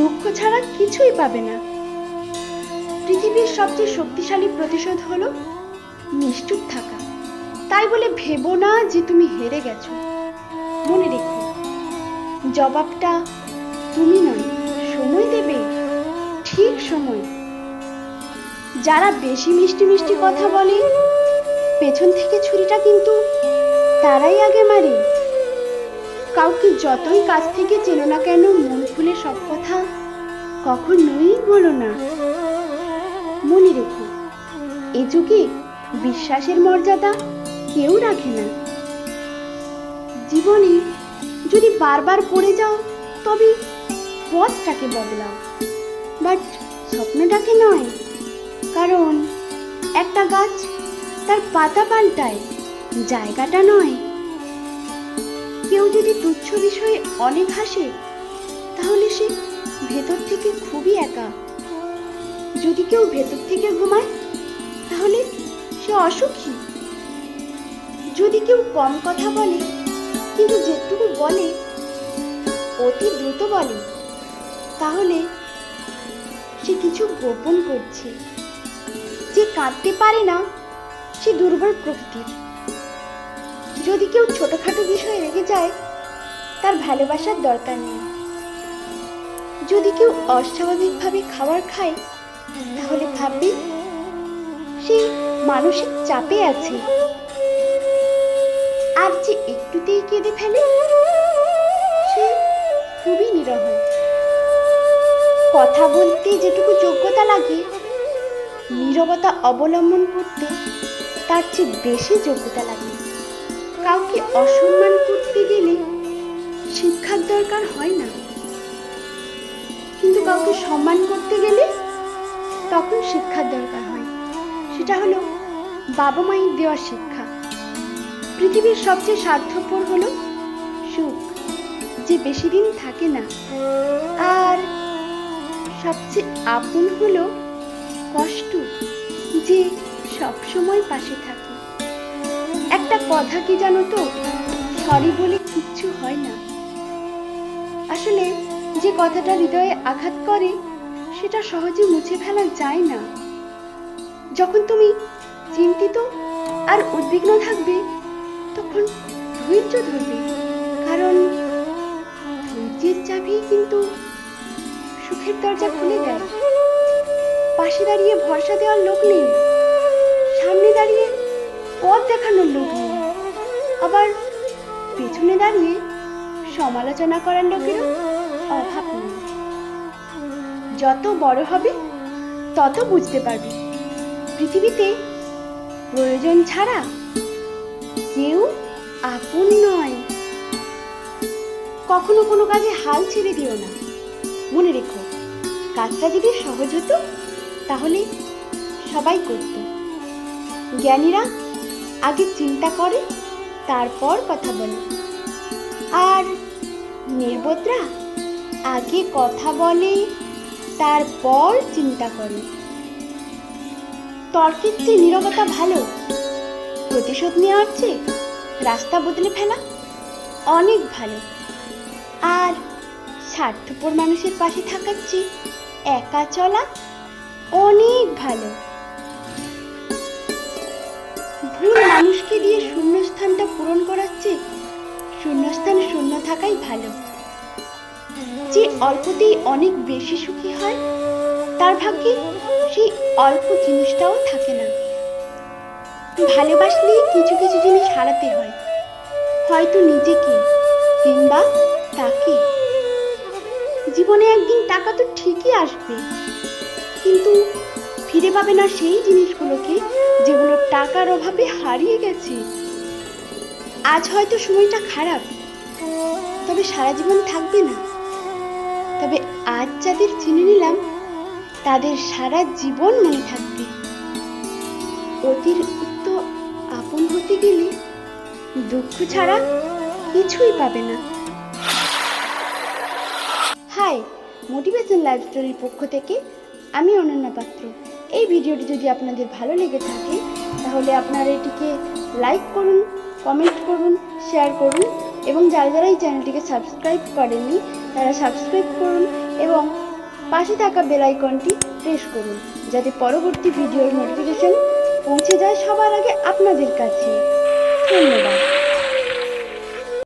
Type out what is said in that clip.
দুঃখ ছাড়া কিছুই পাবে না। পৃথিবীর সবচেয়ে শক্তিশালী প্রতিশোধ হলো নিষ্ঠুর থাকা। তাই বলে ভেবো না যে তুমি হেরে গেছো। মনে রেখো, জবাবটা তুমি নয়, সময় দেবে ঠিক সময়। যারা বেশি মিষ্টি মিষ্টি কথা বলে, পেছন থেকে ছুরিটা কিন্তু তারাই আগে মারে। কাউকে যতই কাছ থেকে চেনো না কেন, মন খুলে সব কথা কখনোই বলো না। মনে রেখো, এ যুগে বিশ্বাসের মর্যাদা কেউ রাখে না। জীবনে যদি বারবার পড়ে যাও, তবে পথটাকে বদলাও। বাট স্বপ্নটাকে নয়, কারণ একটা গাছ তার পাতা পাল্টায়, জায়গাটা নয়। কেউ যদি তুচ্ছ বিষয়ে অনেক হাসে, তাহলে সে ভেতর থেকে খুবই একা। যদি কেউ ভেতর থেকে ঘুমায়, তাহলে সে অসুখী। যদি কেউ কম কথা বলে, কিন্তু যেটুকু বলে, অতি দ্রুত বলে, তাহলে সে কিছু গোপন করছে। যে কাঁদতে পারে না, সে দুর্বল প্রকৃতির। যদি কেউ ছোটখাটো বিষয়ে যায়, তার ভালোবাসার দরকার নেই। যদি কেউ অস্বাভাবিকভাবে খাবার খায়, তাহলে ভাববি সে মানসিক চাপে আছে। আর যে একটুতেই কেঁদে ফেলে, সে খুবই নিরহ। কথা বলতে যেটুকু যোগ্যতা লাগে, নীরবতা অবলম্বন করতে তার চেয়ে বেশি যোগ্যতা লাগে। কাউকে অসম্মান করতে গেলে শিক্ষার দরকার হয় না। কিন্তু কাউকে সম্মান করতে গেলে তখন শিক্ষার দরকার হয়। সেটা হলো বাবা মায়ের দেওয়া শিক্ষা। পৃথিবীর সবচেয়ে স্বার্থপর হলো সুখ। যে বেশি দিন থাকে না। আর সবচেয়ে আপন হলো কষ্ট যে সবসময় পাশে থাকে। একটা কথা কি জানো তো? সরি বলে আসলে যে কথাটা হৃদয়ে আঘাত করে, সেটা সহজে মুছে ফেলা যায় না। যখন তুমি চিন্তিত আর উদ্বিগ্ন থাকবে, তখন ধৈর্য ধরবে, কারণ ধৈর্যের চাবি কিন্তু সুখের দরজা খুলে দেয়। পাশে দাঁড়িয়ে ভরসা দেওয়ার লোক নেই, সামনে দাঁড়িয়ে পথ দেখানোর লোক নেই। আবার পেছনে দাঁড়িয়ে সমালোচনা করার লোকেরও অভাব যত বড় হবে, তত বুঝতে পারবে। পৃথিবীতে প্রয়োজন ছাড়া কেউ আপন নয়। কখনো কোনো কাজে হাল ছেড়ে দিও না। মনে রেখো, কাজটা যদি সহজ হতো, তাহলে সবাই করত। জ্ঞানীরা আগে চিন্তা করে, তারপর কথা বলে। আর নির্বোধরা আগে কথা বলে, তারপর চিন্তা করে। তর্কের চেয়ে নীরবতা ভালো। প্রতিশোধ নেওয়ার চেয়ে রাস্তা বদলে ফেলা অনেক ভালো। আর স্বার্থপর মানুষের পাশে থাকার চেয়ে একা চলা অনেক ভালো। ভুল মানুষকে দিয়ে শূন্যস্থানটা পূরণ করার চেয়ে শূন্যস্থান শূন্য থাকাই ভালো। যে অল্পতেই অনেক বেশি সুখী হয়, তার ভাগ্যে সেই অল্প জিনিসটাও থাকে না। ভালোবাসলে কিছু কিছু জিনিস হারাতে হয়। হয়তো নিজেকে কিংবা তাকে। জীবনে একদিন টাকা তো ঠিকই আসবে। কিন্তু ফিরে পাবে না সেই জিনিসগুলোকে যেগুলো টাকার অভাবে হারিয়ে গেছে। আজ হয়তো সময়টা খারাপ, তবে সারা জীবন থাকবে না। তবে আজ যাদের চিনে নিলাম, তাদের সারা জীবন মনে থাকবে। অতিরিক্ত আপন হতে গেলে দুঃখ ছাড়া কিছুই পাবে না। হাই মোটিভেশন লাইফ স্টোরির পক্ষ থেকে আমি অনন্যা পাত্র। এই ভিডিওটি যদি আপনাদের ভালো লেগে থাকে, তাহলে আপনারা এটিকে লাইক করুন কমেন্ট করুন শেয়ার করুন এবং যারা যারা এই চ্যানেলটিকে সাবস্ক্রাইব করেননি, তারা সাবস্ক্রাইব করুন এবং পাশে থাকা বেল আইকনটি প্রেস করুন যাতে পরবর্তী ভিডিওর নোটিফিকেশন পৌঁছে যায় সবার আগে আপনাদের কাছে। ধন্যবাদ।